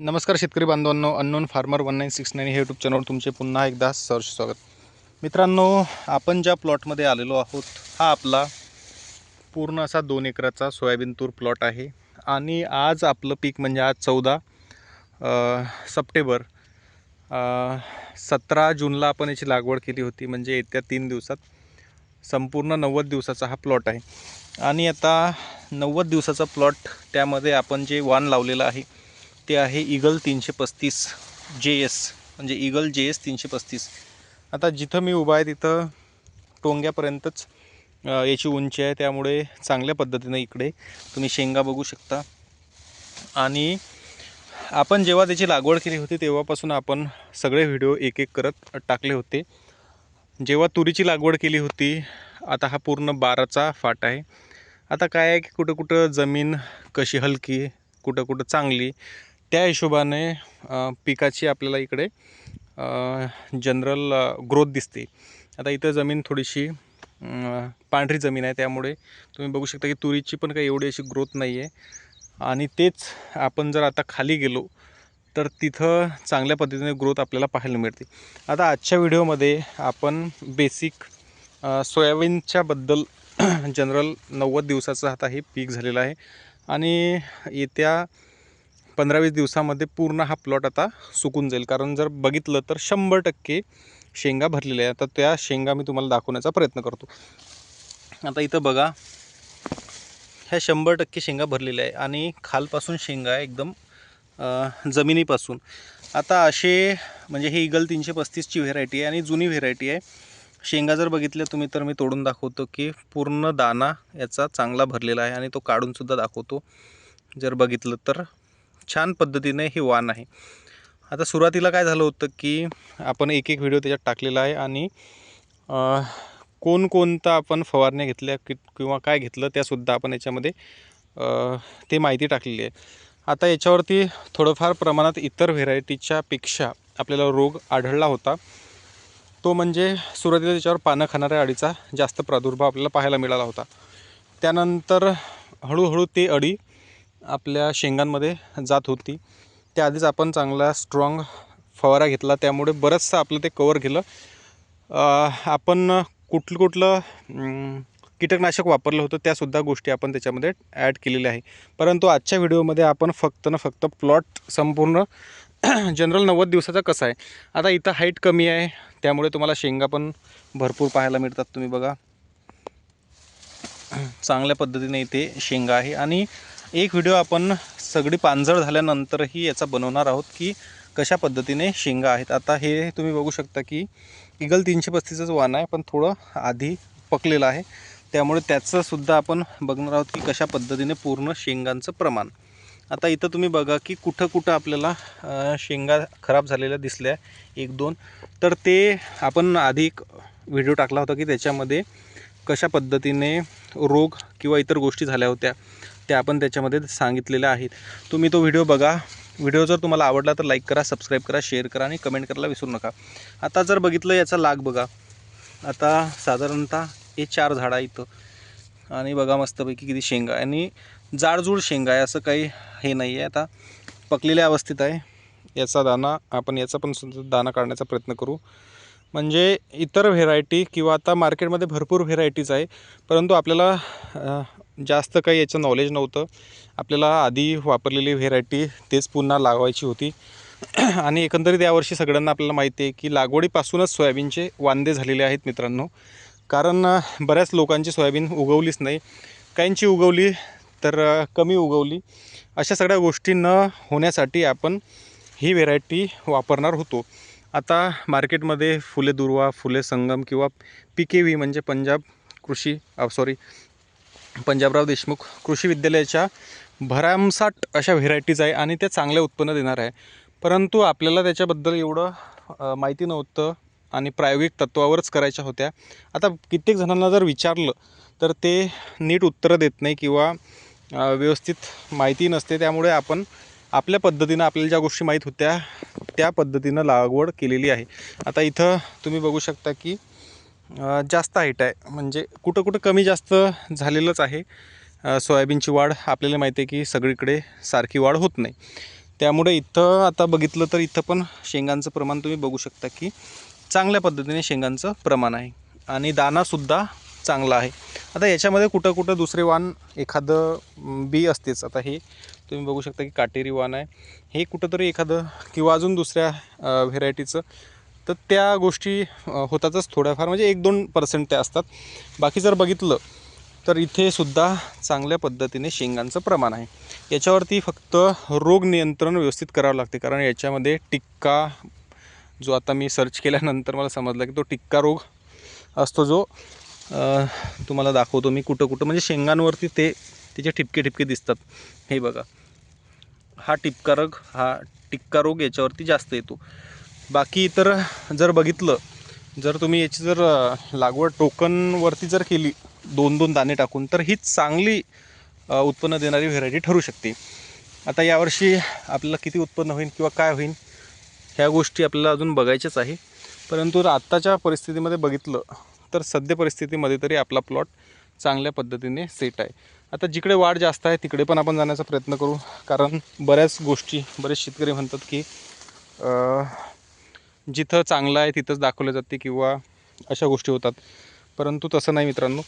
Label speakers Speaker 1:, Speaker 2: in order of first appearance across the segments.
Speaker 1: नमस्कार शेतकरी बांधवांनो unknown farmer one nine six nine हे यूट्यूब चॅनलवर तुमचे पुन्हा एकदा सहर्ष स्वागत. मित्रांनो आपण ज्या प्लॉटमध्ये आलेलो आहोत हा आपला पूर्ण असा दोन एकराचा सोयाबीन तूर प्लॉट आहे. आणि आज आपलं पीक म्हणजे आज चौदा सप्टेंबर सतरा जूनला आपण याची लागवड केली होती म्हणजे येत्या तीन दिवसात संपूर्ण नव्वद दिवसाचा हा प्लॉट आहे. आणि आता नव्वद दिवसाचा प्लॉट त्यामध्ये आपण जे वाण लावलेलं आहे ते आहे इगल तीनशे पस्तीस जे एस म्हणजे इगल जे एस तीनशे पस्तीस. आता जिथं मी उभा आहे तिथं टोंग्यापर्यंतच याची उंची आहे त्यामुळे चांगल्या पद्धतीनं इकडे तुम्ही शेंगा बघू शकता. आणि आपण जेव्हा त्याची लागवड केली होती तेव्हापासून आपण सगळे व्हिडिओ एक एक करत टाकले होते. जेव्हा तुरीची लागवड केली होती आता हा पूर्ण बाराचा फाट आहे. आता काय आहे की कुठं कुठं जमीन कशी हलकी कुठं कुठं चांगली त्या हिशोबाने पिकाची आपल्याला इकडे जनरल ग्रोथ दिसते. आता इथं जमीन थोडीशी पांढरी जमीन आहे त्यामुळे तुम्ही बघू शकता की तुरीची पण काही एवढी अशी ग्रोथ नाही आहे आणि तेच आपण जर आता खाली गेलो तर तिथं चांगल्या पद्धतीने ग्रोथ आपल्याला पाहायला मिळते. आता आजच्या व्हिडिओमध्ये आपण बेसिक सोयाबीनच्याबद्दल जनरल नव्वद दिवसाचं आता हे पीक झालेलं आहे. आणि येत्या पंधरा वीस दिवसामध्ये पूर्ण हा प्लॉट आता सुकून जाईल. कारण जर बघितलं तर शंभर टक्के शेंगा भरलेल्या आहे आता त्या शेंगा मी तुम्हाला दाखवण्याचा प्रयत्न करतो. आता इथं बघा. ह्या शंभर टक्के शेंगा भरलेल्या आहे आणि खालपासून शेंगा आहे एकदम जमिनीपासून. आता असे म्हणजे हे इगल तीनशे पस्तीसची व्हेरायटी आहे आणि जुनी व्हेरायटी आहे. शेंगा जर बघितल्या तुम्ही तर मी तोडून दाखवतो की पूर्ण दाना याचा चांगला भरलेला आहे. आणि तो काढूनसुद्धा दाखवतो. जर बघितलं तर. छान पद्धतीने हे वाण आहे. आता सुरुवातीला काय झालं होतं की आपण एक एक व्हिडिओ त्याच्यात टाकलेला आहे आणि कोणकोणता आपण फवारण्या घेतल्या कि किंवा काय घेतलं त्यासुद्धा आपण याच्यामध्ये ते माहिती टाकलेली आहे. आता याच्यावरती थोडंफार प्रमाणात इतर व्हेरायटीच्या पेक्षा आपल्याला रोग आढळला होता. तो म्हणजे सुरुवातीला त्याच्यावर पानं खाणाऱ्या अळीचा जास्त प्रादुर्भाव आपल्याला पाहायला मिळाला होता. त्यानंतर हळूहळू ते अळी आपल्या शेंगांमध्ये जात होती. त्याआधीच आपण चांगला स्ट्रॉंग फवारा घेतला. त्यामुळे बरंचसं आपलं ते कवर केलं. आपण कुठलं कुठलं कीटकनाशक वापरलं होतं त्यासुद्धा गोष्टी आपण त्याच्यामध्ये ॲड केलेल्या आहे. परंतु आजच्या व्हिडिओमध्ये आपण फक्त ना फक्त प्लॉट संपूर्ण जनरल नव्वद दिवसाचा कसा आहे. आता इथं हाईट कमी आहे. त्यामुळे तुम्हाला शेंगा पण भरपूर पाहायला मिळतात. तुम्ही बघा. चांगल्या पद्धतीने इथे शेंगा आहे. आणि एक व्हिडिओ आपण सगळी पानझड झाल्यानंतरही याचा बनवणार आहोत की कशा पद्धतीने शेंगा आहेत. आता हे तुम्ही बघू शकता की इगल तीनशे पस्तीसच वाण आहे पण थोडं आधी पकलेलं आहे. त्यामुळे त्याचंसुद्धा आपण बघणार आहोत की कशा पद्धतीने पूर्ण शेंगांचं प्रमाण. आता इथं तुम्ही बघा की कुठं कुठं आपल्याला शेंगा खराब झालेल्या दिसल्या एक दोन. तर ते आपण आधी एक व्हिडिओ टाकला होता की त्याच्यामध्ये कशा पद्धतीने रोग किंवा इतर गोष्टी झाल्या होत्या. त्या आपण त्याच्यामध्ये सांगितलेल्या आहेत. तुम्ही तो व्हिडिओ बघा. व्हिडिओ जर तुम्हाला आवडला तर लाईक करा सबस्क्राईब करा शेअर करा आणि कमेंट करायला विसरू नका. आता जर बघितलं याचा लाग बघा. आता साधारणतः हे चार झाडं इथं. आणि बघा मस्तपैकी किती शेंगा आहे. आणि जाडजूड शेंगा आहे असं काही हे नाही आहे. आता पकलेल्या अवस्थेत आहे. याचा दाना आपण याचा पण सुद्धा दाना काढण्याचा प्रयत्न करू. म्हणजे इतर व्हेरायटी किंवा आता मार्केटमध्ये भरपूर व्हेरायटीज आहे. परंतु आपल्याला जास्त काही याचं नॉलेज नव्हतं. आपल्याला आधी वापरलेली व्हेरायटी तेच पुन्हा लावायची होती. आणि एकंदरीत यावर्षी सगळ्यांना आपल्याला माहिती आहे की लागवडीपासूनच सोयाबीनचे वांदे झालेले आहेत मित्रांनो. कारण बऱ्याच लोकांची सोयाबीन उगवलीच नाही. काहींची उगवली तर कमी उगवली. अशा सगळ्या गोष्टी न होण्यासाठी आपण ही व्हेरायटी वापरणार होतो. आता मार्केटमध्ये फुले दुर्वा फुले संगम किंवा पी के व्ही म्हणजे पंजाब कृषी सॉरी पंजाबराव देशमुख कृषी विद्यालयाच्या भरामसाट अशा व्हेरायटीज आहे आणि त्या चांगल्या उत्पन्न देणार आहे. परंतु आपल्याला त्याच्याबद्दल एवढं माहिती नव्हतं आणि प्रायोगिक तत्वावरच करायच्या होत्या. आता कित्येक जणांना जर विचारलं तर ते नीट उत्तरं देत नाही किंवा व्यवस्थित माहिती नसते. त्यामुळे आपण आपल्या पद्धतीनं आपल्याला ज्या गोष्टी माहीत होत्या त्या पद्धतीनं लागवड केलेली आहे. आता इथं तुम्ही बघू शकता की जास्त हाईट आहे. म्हणजे कुठं कुठं कमी जास्त झालेलंच आहे. सोयाबीनची वाढ आपल्याला माहिती आहे की सगळीकडे सारखी वाढ होत नाही. त्यामुळे इथं आता बघितलं तर इथं पण शेंगांचं प्रमाण तुम्ही बघू शकता की चांगल्या पद्धतीने शेंगांचं प्रमाण आहे. आणि दानासुद्धा चांगला आहे. आता याच्यामध्ये कुठं कुठं दुसरे वाण एखादं बी असतेच. आता हे तुम्ही बघू शकता की काटेरी वाण आहे. हे कुठंतरी एखादं किंवा अजून दुसऱ्या व्हेरायटीचं तर त्या गोष्टी होतातच थोड्याफार. म्हणजे एक दोन पर्सेंट त्या असतात. बाकी जर बघितलं तर इथे सुद्धा चांगल्या पद्धतीने शेंगांचं प्रमाण आहे. याच्यावरती फक्त रोग नियंत्रण व्यवस्थित करावं लागते. कारण याच्यामध्ये टिक्का जो आता मी सर्च केल्यानंतर मला समजला की तो टिक्का रोग असतो जो तुम्हाला दाखवतो मी कुठं कुठं. म्हणजे शेंगांवरती ते त्याचे ठिपके ठिपके दिसतात. हे बघा. हा टिपका रोग हा टिक्का रोग याच्यावरती जास्त येतो. बाकी इतर जर बघितलं जर तुम्ही याची जर लागवड टोकनवरती जर केली दोन दोन दाणे टाकून तर ही चांगली उत्पन्न देणारी व्हेरायटी ठरू शकते. आता यावर्षी आपल्याला किती उत्पन्न होईल किंवा काय होईल ह्या गोष्टी आपल्याला अजून बघायच्याच आहे. परंतु आत्ताच्या परिस्थितीमध्ये बघितलं तर सद्य परिस्थितीमध्ये तरी आपला प्लॉट चांगल्या पद्धतीने सेट आहे. आता जिकडे वाढ जास्त आहे तिकडे पण आपण जाण्याचा प्रयत्न करू. कारण बऱ्याच गोष्टी बरेच शेतकरी म्हणतात की जिथं चांगलं आहे तिथंच दाखवलं जाते किंवा अशा गोष्टी होतात. परंतु तसं नाही मित्रांनो.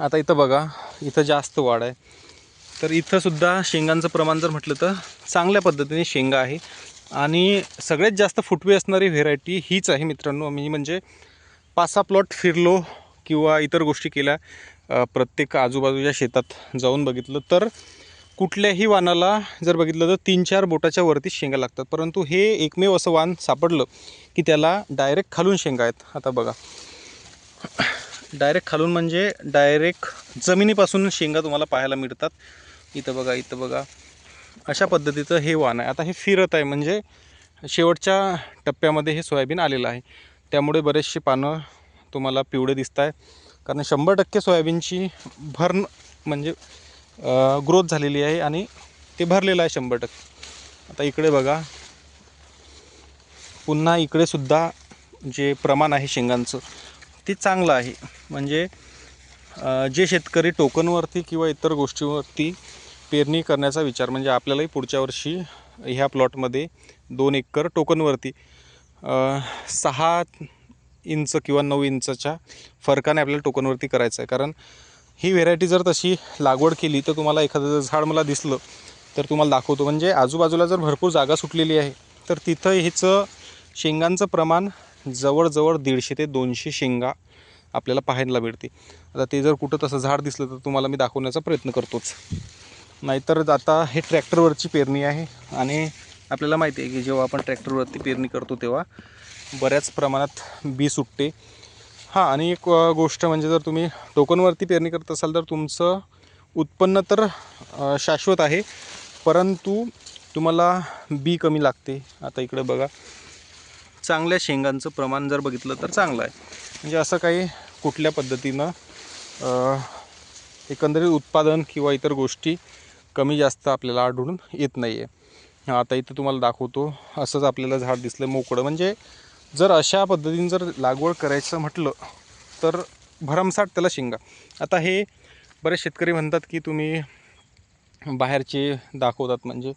Speaker 1: आता इथं बघा इथं जास्त वाढ आहे. तर इथंसुद्धा शेंगांचं प्रमाण जर म्हटलं तर चांगल्या पद्धतीने शेंगा आहे. आणि सगळ्यात जास्त फुटवे असणारी व्हेरायटी हीच आहे मित्रांनो. मी म्हणजे पाच सहा प्लॉट फिरलो किंवा इतर गोष्टी केल्या प्रत्येक आजूबाजूच्या शेतात जाऊन बघितलं तर कुठल्याही वानाला जर बघितलं तर तीन चार बोटाच्या वरती शेंगा लागतात. परंतु हे एकमेव असं वाण सापडलं की त्याला डायरेक्ट खालून शेंगा आहेत. आता बघा. डायरेक्ट खालून म्हणजे डायरेक्ट जमिनीपासून शेंगा तुम्हाला पाहायला मिळतात. इथं बघा इथं बघा. अशा पद्धतीचं हे वाण आहे. आता हे फिरत आहे. म्हणजे शेवटच्या टप्प्यामध्ये हे सोयाबीन आलेलं आहे. त्यामुळे बरेचसे पानं तुम्हाला पिवळे दिसत आहे कारण शंभर टक्के सोयाबीनची भरण म्हणजे ग्रोथ झालेली आहे आणि ते भरलेलं आहे शंभर टक्के. आता इकडे बघा. पुन्हा इकडेसुद्धा जे प्रमाण आहे शेंगांचं ते चांगलं आहे. म्हणजे जे शेतकरी टोकनवरती किंवा इतर गोष्टीवरती पेरणी करण्याचा विचार म्हणजे आपल्यालाही पुढच्या वर्षी ह्या प्लॉटमध्ये दोन एकर टोकनवरती सहा इंच किंवा नऊ इंचच्या फरकाने आपल्याला टोकनवरती करायचं आहे. कारण ही व्हेरायटी जर तशी लागवड केली तर तुम्हाला एखादं जर झाड मला दिसलं तर तुम्हाला दाखवतो. म्हणजे आजूबाजूला जर भरपूर जागा सुटलेली आहे तर तिथं हिचं शेंगांचं प्रमाण जवळजवळ दीडशे ते दोनशे शेंगा आपल्याला पाहायला मिळते. आता ते जर कुठं तसं झाड दिसलं तर तुम्हाला मी दाखवण्याचा प्रयत्न करतोच. नाहीतर आता हे ट्रॅक्टरवरची पेरणी आहे आणि आपल्याला माहिती आहे की जेव्हा आपण ट्रॅक्टरवरती पेरणी करतो तेव्हा बऱ्याच प्रमाणात बी सुटते. हां आणि एक गोष्ट म्हणजे जर तुम्ही टोकनवरती पेरणी करत असाल तर तुमचं उत्पन्न तर शाश्वत आहे. परंतु तुम्हाला बी कमी लागते. आता इकडे बघा. चांगल्या शेंगांचं प्रमाण जर बघितलं तर चांगलं आहे. म्हणजे असं काही कुठल्या पद्धतीनं एकंदरीत उत्पादन किंवा इतर गोष्टी कमी जास्त आपल्याला आढळून येत नाही आहे आता इथं तुम्हाला दाखवतो. असंच आपल्याला झाड दिसलं मोकळं. म्हणजे जर अशा पद्धतीने जर लागवड करायचं म्हटलं तर भरमसाठ त्याला शेंगा. आता हे बरेच शेतकरी म्हणतात की तुम्ही बाहेरचे दाखवतात म्हणजे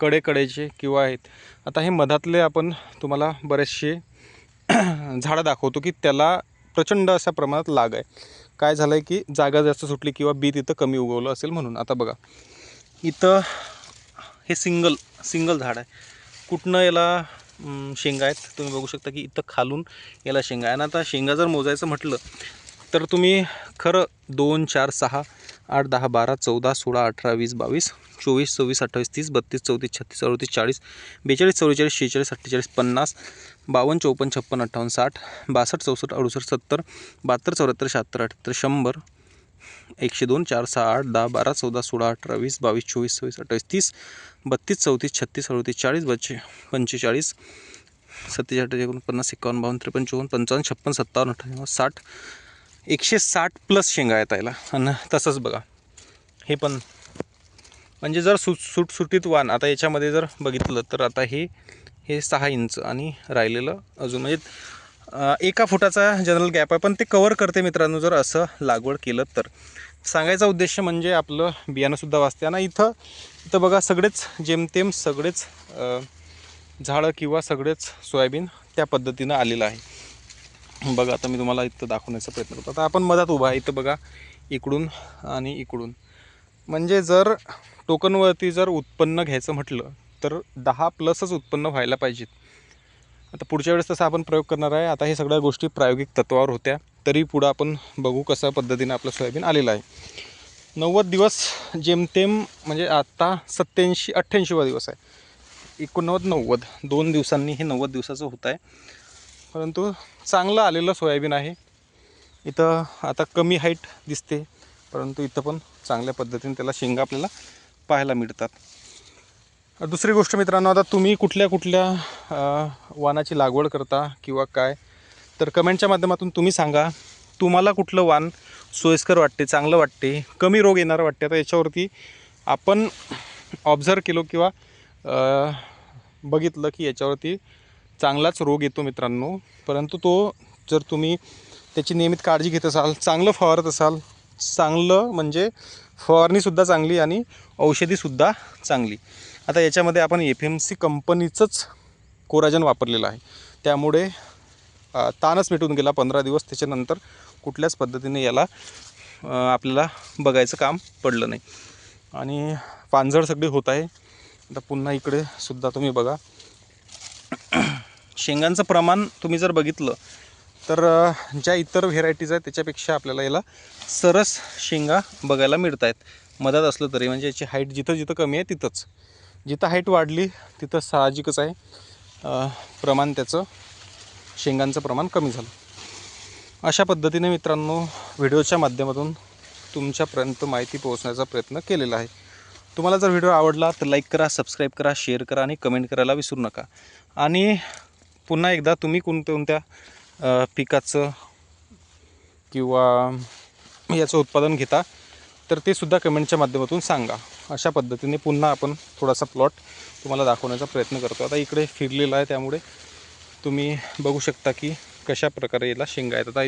Speaker 1: कडे कडेकडेचे किंवा आहेत. आता हे मधातले आपण तुम्हाला बरेचसे झाडं दाखवतो की त्याला प्रचंड अशा प्रमाणात लाग आहे. काय झालं आहे की जागा जास्त सुटली किंवा बी तिथं कमी उगवलं असेल म्हणून. आता बघा इथं हे सिंगल सिंगल झाड आहे. कुठनं याला शेंगा आहेत. तुम्ही बघू शकता की इथं खालून याला शेंगा आहे. आणि आता शेंगा जर मोजायचं म्हटलं तर तुम्ही खरं दोन चार सहा आठ दहा बारा चौदा सोळा अठरा वीस बावीस चोवीस सव्वीस अठ्ठावीस तीस बत्तीस चौतीस छत्तीस अडतीस चाळीस बेचाळीस चव्वेचाळीस शेहेचाळीस अठ्ठेचाळीस पन्नास बावन्न चौपन्न छप्पन्न अठ्ठावन्न साठ बासष्ट चौसष्ट अडुसष्ट सत्तर बहात्तर चौऱ्याहत्तर शहात्तर अठ्याहत्तर शंभर एकशे दोन चार सहा आठ दहा बारा चौदा सोळा अठरा वीस बावीस चोवीस सव्वीस अठ्ठावीस तीस बत्तीस चौतीस छत्तीस अडतीस चाळीस बच्चे पंचेचाळीस सत्तेचाळीस एकोणपन्नास एकावन्न बावन्न त्रेपन्न चोवन्न पंचावन्न छप्पन्न सत्तावन्न अठ्ठावन्न साठ एकशे साठ प्लस शेंगा आहेत याला आणि तसंच बघा. हे पण म्हणजे जर सुट सुटसुटीत वाण आता याच्यामध्ये जर बघितलं तर आता हे हे सहा इंच आणि राहिलेलं अजून म्हणजे एका फुटाचा जनरल गॅप आहे पण ते कवर करते मित्रांनो जर असं लागवड केलं तर. सांगायचा उद्देश म्हणजे आपलं बियाणंसुद्धा वाचते. आणि इथं इथं बघा सगळेच जेमतेम सगळेच झाडं किंवा सगळेच सोयाबीन त्या पद्धतीनं आलेलं आहे. बघा आता मी तुम्हाला इथं दाखवण्याचा प्रयत्न करतो. आता आपण मधात उभा आहे. इथं बघा इकडून आणि इकडून. म्हणजे जर टोकनवरती जर उत्पन्न घ्यायचं म्हटलं तर दहा प्लसच उत्पन्न व्हायला पाहिजेत. आता पुढच्या वेळेस तसा आपण प्रयोग करणार आहे. आता हे सगळ्या गोष्टी प्रायोगिक तत्वावर होत्या. तरी पुढं आपण बघू कशा पद्धतीनं आपलं सोयाबीन आलेलं आहे. नव्वद दिवस जेमतेम म्हणजे आता सत्त्याऐंशी अठ्ठ्याऐंशीवा दिवस आहे. एकोणनव्वद नव्वद दोन दिवसांनी हे नव्वद दिवसाचं होत आहे. परंतु चांगलं आलेलं सोयाबीन आहे. इथं आता कमी हाईट दिसते. परंतु इथं पण चांगल्या पद्धतीने त्याला शेंगा आपल्याला पाहायला मिळतात. दुसरी गोष्ट मित्रांनो आता तुम्ही कुठल्या कुठल्या वानाची वाणाची लागवड करता किंवा काय तर कमेंटच्या माध्यमातून तुम्ही सांगा. तुम्हाला कुठलं वाण सोयीस्कर वाटते चांगलं वाटते कमी रोग येणारं वाटते आता याच्यावरती आपण ऑब्झर्व केलो किंवा बघितलं की याच्यावरती चांगलाच रोग येतो मित्रांनो. परंतु तो जर तुम्ही त्याची नियमित काळजी घेत असाल चांगलं फवारत असाल चांगलं म्हणजे फवारणीसुद्धा चांगली आणि औषधीसुद्धा चांगली. आता याच्यामध्ये आपण एफ एम सी कंपनीचंच कोराजन वापरलेलं आहे. त्यामुळे ताणच मिटून गेला पंधरा दिवस. त्याच्यानंतर कुठल्याच पद्धतीने याला आपल्याला बघायचं काम पडलं नाही. आणि पानझड सगळी होत आहे. आता पुन्हा इकडे सुद्धा तुम्ही बघा. शेंगांचं प्रमाण तुम्ही जर बघितलं तर ज्या इतर व्हेरायटीज आहेत त्याच्यापेक्षा आपल्याला याला सरस शेंगा बघायला मिळत आहेत मधात असलं तरी म्हणजे याची हाईट जिथं जिथं कमी आहे तिथंच. जिथं हाईट वाढली तिथं साहजिकच आहे प्रमाण त्याचं शेंगांचं प्रमाण कमी झालं. अशा पद्धतीने मित्रांनो व्हिडिओच्या माध्यमातून तुमच्यापर्यंत माहिती पोहोचण्याचा प्रयत्न केलेला आहे. तुम्हाला जर व्हिडिओ आवडला तर लाईक करा सबस्क्राईब करा शेअर करा आणि कमेंट करायला विसरू नका. आणि पुन्हा एकदा तुम्ही कोणत्या कोणत्या पिकाचं किंवा याचं उत्पादन घेता तर ते सुद्धा कमेंटच्या माध्यमातून सांगा. अशा पद्धतीने पुन्हा आपण थोडासा प्लॉट तुम्हाला दाखवण्याचा प्रयत्न करतो. आता इकडे फिरलेला आहे त्यामुळे तुम्ही बघू शकता की कशा प्रकारे याला शेंगा येतात. आता